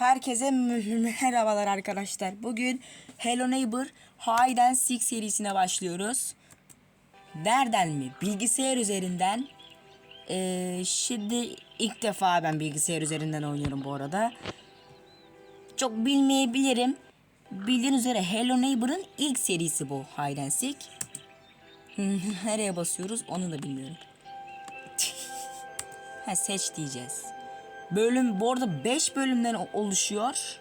Herkese merhabalar arkadaşlar. Bugün Hello Neighbor Hide and serisine başlıyoruz. Nereden mi? Bilgisayar üzerinden. Ee, şimdi ilk defa ben bilgisayar üzerinden oynuyorum bu arada. Çok bilmeyebilirim. Bildiğiniz üzere Hello Neighbor'ın ilk serisi bu Hide and. Nereye basıyoruz onu da bilmiyorum. ha seç diyeceğiz. Bölüm bu arada 5 bölümden oluşuyor.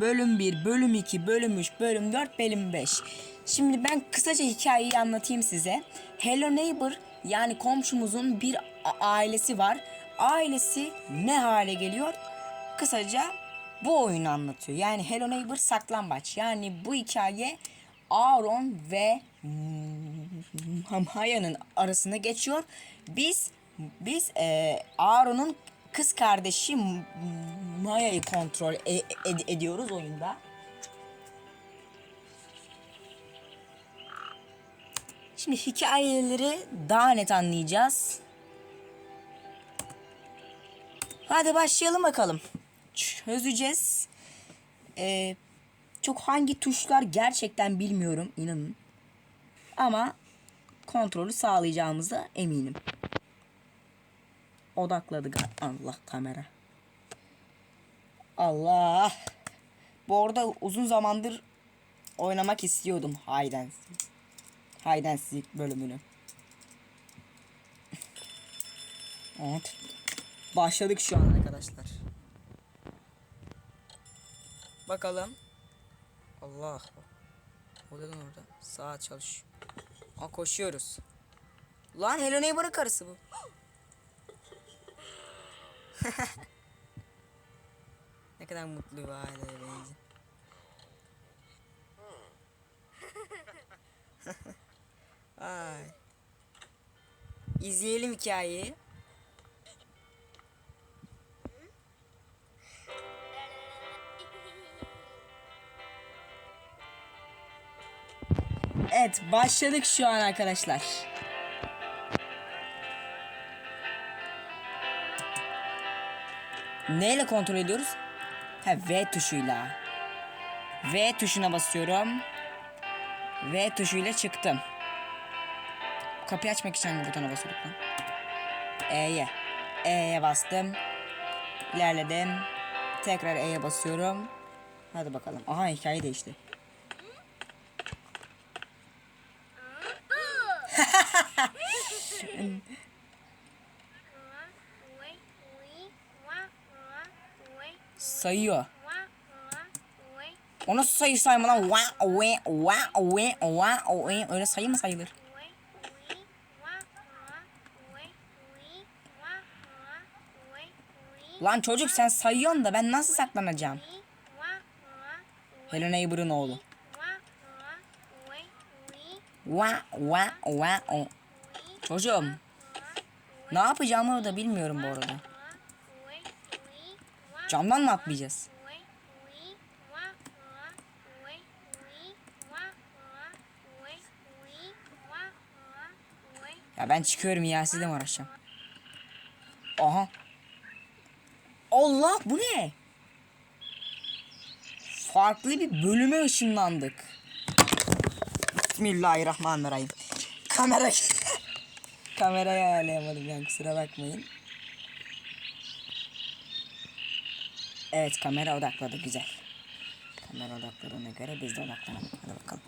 Bölüm 1, bölüm 2, bölüm 3, bölüm 4, bölüm 5. Şimdi ben kısaca hikayeyi anlatayım size. Hello Neighbor yani komşumuzun bir ailesi var. Ailesi ne hale geliyor? Kısaca bu oyunu anlatıyor. Yani Hello Neighbor saklambaç. Yani bu hikaye Aaron ve Maya'nın arasında geçiyor. Biz biz e, Aaron'un kız kardeşi Maya'yı kontrol e- ed- ediyoruz oyunda. Şimdi hikayeleri daha net anlayacağız. Hadi başlayalım bakalım. Çözeceğiz. Ee, çok hangi tuşlar gerçekten bilmiyorum inanın. Ama kontrolü sağlayacağımıza eminim. Odakladı ga- Allah kamera. Allah. Bu arada uzun zamandır oynamak istiyordum and Seek bölümünü. Evet. Başladık şu an arkadaşlar. Bakalım. Allah. Odadan orada. Sağa çalış. Aa koşuyoruz. Lan Hello Neighbor'ın karısı bu. Ne kadar mutlu bir aileye benziyor. Ay. İzleyelim hikayeyi. Evet başladık şu an arkadaşlar. Neyle kontrol ediyoruz? Ha V tuşuyla. V tuşuna basıyorum. V tuşuyla çıktım. Kapıyı açmak için hangi butona basıyorduk lan? E'ye. E'ye bastım. İlerledim. Tekrar E'ye basıyorum. Hadi bakalım. Aha hikaye değişti. Sayıyor. O nasıl sayı sayma lan? Wa, we, wa, we, wa, we. Öyle sayı mı sayılır? Lan çocuk sen sayıyorsun da ben nasıl saklanacağım? Hello Neighbor'ın oğlu. Wa, wa, wa, o. Çocuğum. Ne yapacağımı da bilmiyorum bu arada. Camdan mı atlayacağız? Ya ben çıkıyorum ya sizle mi uğraşacağım? Aha. Allah bu ne? Farklı bir bölüme ışınlandık. Bismillahirrahmanirrahim. Kamera... Kamerayı ayarlayamadım yani kusura bakmayın. Evet kamera odakladı güzel. Kamera odakladığına göre biz de odaklanalım. Hadi bakalım.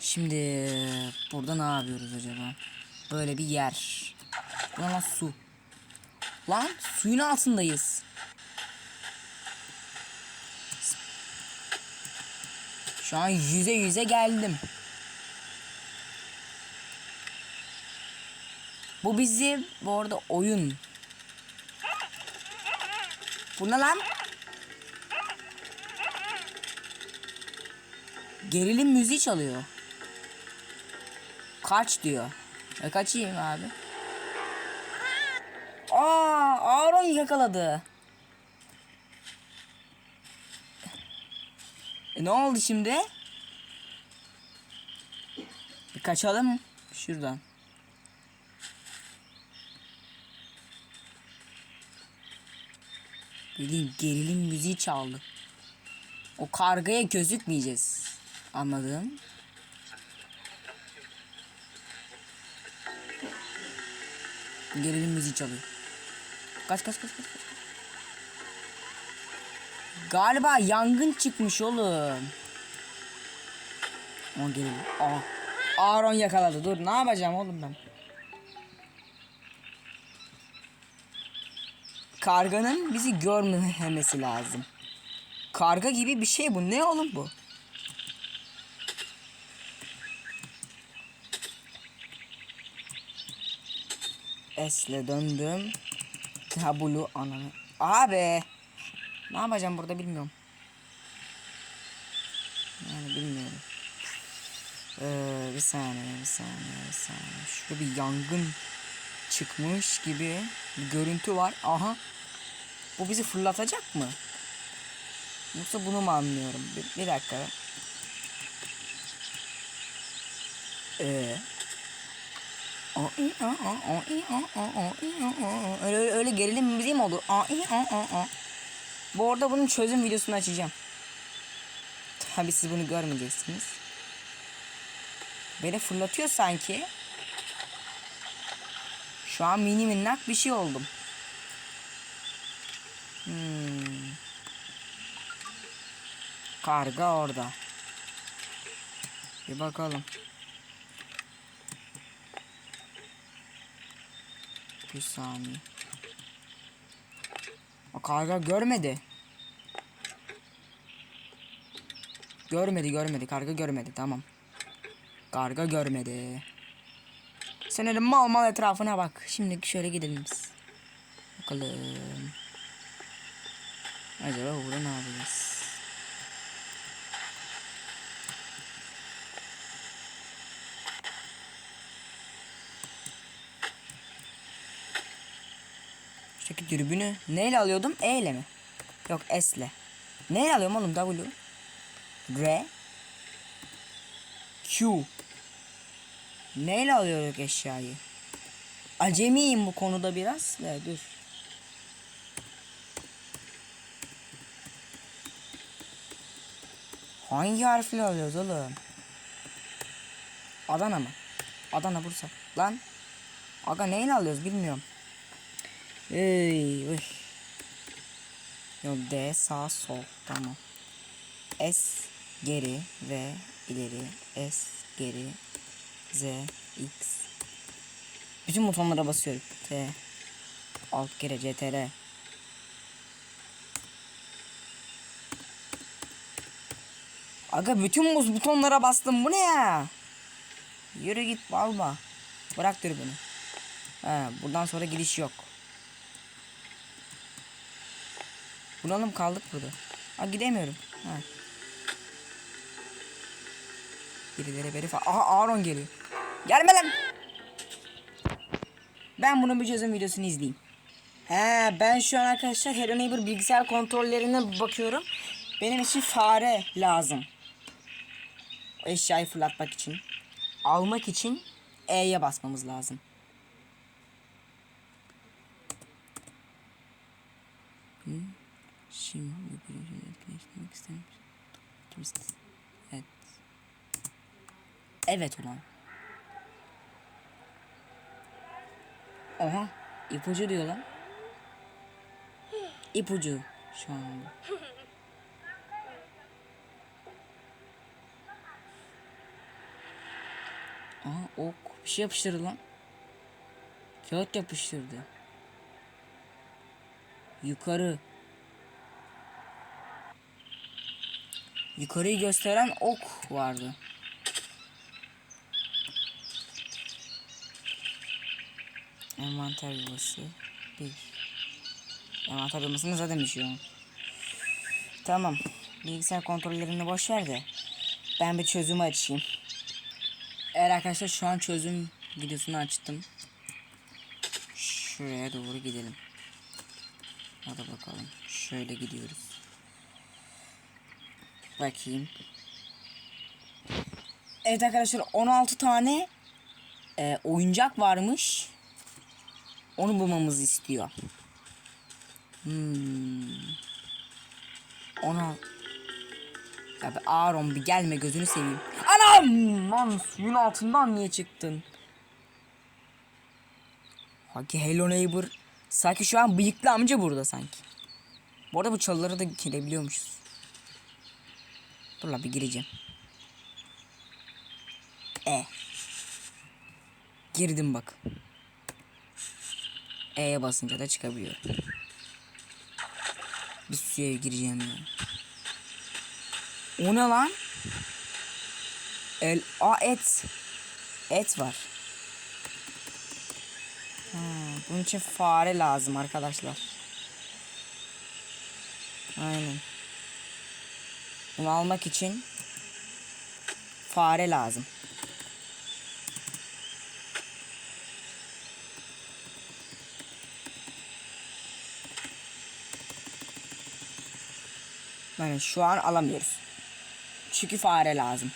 Şimdi burada ne yapıyoruz acaba? Böyle bir yer. Bu lan su? Lan suyun altındayız. Şu an yüze yüze geldim. Bu bizim bu arada oyun. Bu ne lan? Gerilim müziği çalıyor. Kaç diyor. E kaçayım abi. Aa, Aaron yakaladı. E, ne oldu şimdi? Bir kaçalım şuradan. Bildiğin gerilim müziği çaldı. O kargaya gözükmeyeceğiz. Anladın? Gerilim müziği çalıyor. Kaç kaç kaç kaç. kaç. Galiba yangın çıkmış oğlum. O geliyor. Aa. Aaron yakaladı. Dur ne yapacağım oğlum ben? Karganın bizi görmemesi lazım. Karga gibi bir şey bu. Ne oğlum bu? Esle döndüm. Tabulu ananı. Abi. Ne yapacağım burada bilmiyorum. Yani bilmiyorum. Ee, bir saniye, bir saniye, bir saniye. Şurada bir yangın çıkmış gibi bir görüntü var. Aha. Bu bizi fırlatacak mı? Yoksa bunu mu anlıyorum? Bir, bir dakika. Ee. Öyle, öyle, gerilim müziği mi olur? Bu arada bunun çözüm videosunu açacağım. Tabi siz bunu görmeyeceksiniz. Beni fırlatıyor sanki. Şu an mini minnak bir şey oldum. Hmm. Karga orada. Bir bakalım. Bir saniye. O karga görmedi. Görmedi görmedi karga görmedi tamam. Karga görmedi. Sen öyle mal mal etrafına bak. Şimdi şöyle gidelim biz. Bakalım. Acaba burada ne yapacağız? Şuradaki dürbünü neyle alıyordum? E ile mi? Yok S ile. Neyle alıyorum oğlum? W. R. Q. Neyle alıyorduk eşyayı? Acemiyim bu konuda biraz. Ya dur. Hangi harfle alıyoruz oğlum? Adana mı? Adana Bursa. Lan. Aga neyle alıyoruz bilmiyorum. Ey, uy. Yok D sağ sol tamam. S geri ve ileri S geri Z X bütün butonlara basıyorum. T alt kere CTR Aga bütün bu butonlara bastım bu ne ya? Yürü git balma. Bırak dürbünü. He, buradan sonra gidiş yok. Bunalım kaldık burada. Ha gidemiyorum. Ha. Birileri beri falan. Aha Aaron geliyor. Gelme lan. Ben bunun bir çözüm videosunu izleyeyim. He ben şu an arkadaşlar Hello Neighbor bilgisayar kontrollerine bakıyorum. Benim için fare lazım. O eşyayı fırlatmak için. Almak için E'ye basmamız lazım. Şimdi etkileştirmek istemiş. Evet. Evet ulan. Oha ipucu diyor lan. İpucu şu anda. Aha ok bir şey yapıştırdı lan. Kağıt yapıştırdı. Yukarı. Yukarıyı gösteren ok vardı. Envanter yuvası. Bir. Envanter yuvasında zaten bir şey. Tamam. Bilgisayar kontrollerini boş ver de. Ben bir çözümü açayım. Eğer arkadaşlar şu an çözüm videosunu açtım. Şuraya doğru gidelim. Hadi bakalım. Şöyle gidiyoruz. Bakayım. Evet arkadaşlar 16 tane e, oyuncak varmış. Onu bulmamızı istiyor. Hmm. Ona ya bir Aaron bir gelme gözünü seveyim. Anam! Lan suyun altından niye çıktın? Haki Hello Neighbor. Sanki şu an bıyıklı amca burada sanki. Bu arada bu çalıları da girebiliyormuşuz. Dur la bir gireceğim. E. Girdim bak. E'ye basınca da çıkabiliyor. Bir suya gireceğim ya. O ne lan? El a et. Et var. Ha, bunun için fare lazım arkadaşlar. Aynen. Bunu almak için fare lazım. Yani şu an alamıyoruz. Çünkü fare lazım.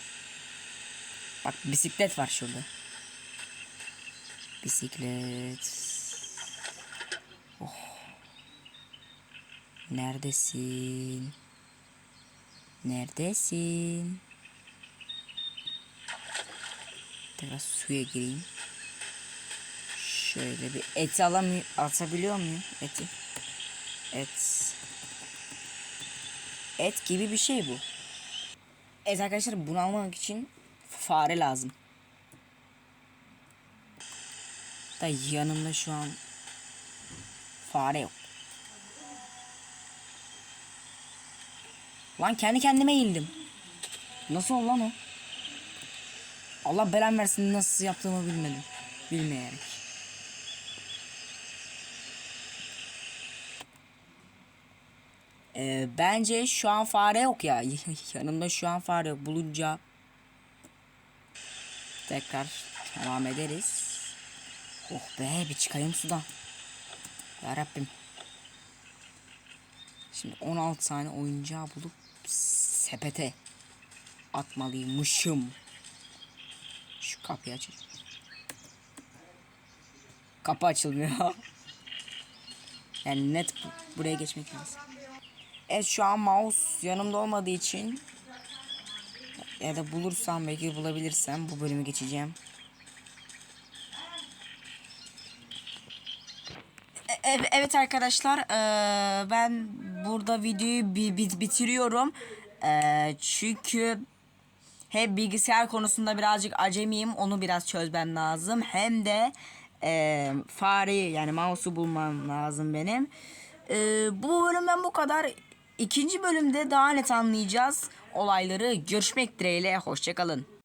Bak bisiklet var şurada. Bisiklet. Oh. Neredesin? Neredesin? Biraz suya gireyim. Şöyle bir eti alamıyor, atabiliyor muyum eti? Et. Et gibi bir şey bu. Evet arkadaşlar bunu almak için fare lazım. Da yanımda şu an fare yok. Lan kendi kendime eğildim. Nasıl oldu lan o? Allah belan versin nasıl yaptığımı bilmedim. Bilmeyerek. Ee, bence şu an fare yok ya. Yanımda şu an fare yok. Bulunca tekrar devam ederiz. Oh be bir çıkayım sudan. Ya Rabbim. Şimdi 16 tane oyuncağı bulup sepete atmalıymışım. Şu kapıyı açayım. Kapı açılmıyor. yani net bu- buraya geçmek lazım. Evet şu an mouse yanımda olmadığı için ya da bulursam belki bulabilirsem bu bölümü geçeceğim. E- ev- Evet arkadaşlar eee, ben burada videoyu bi- bi- bitiriyorum. Eee, çünkü hem bilgisayar konusunda birazcık acemiyim onu biraz çözmem lazım. Hem de eee fareyi yani mouse'u bulmam lazım benim. Bu bölümden bu kadar. İkinci bölümde daha net anlayacağız olayları. Görüşmek dileğiyle hoşçakalın.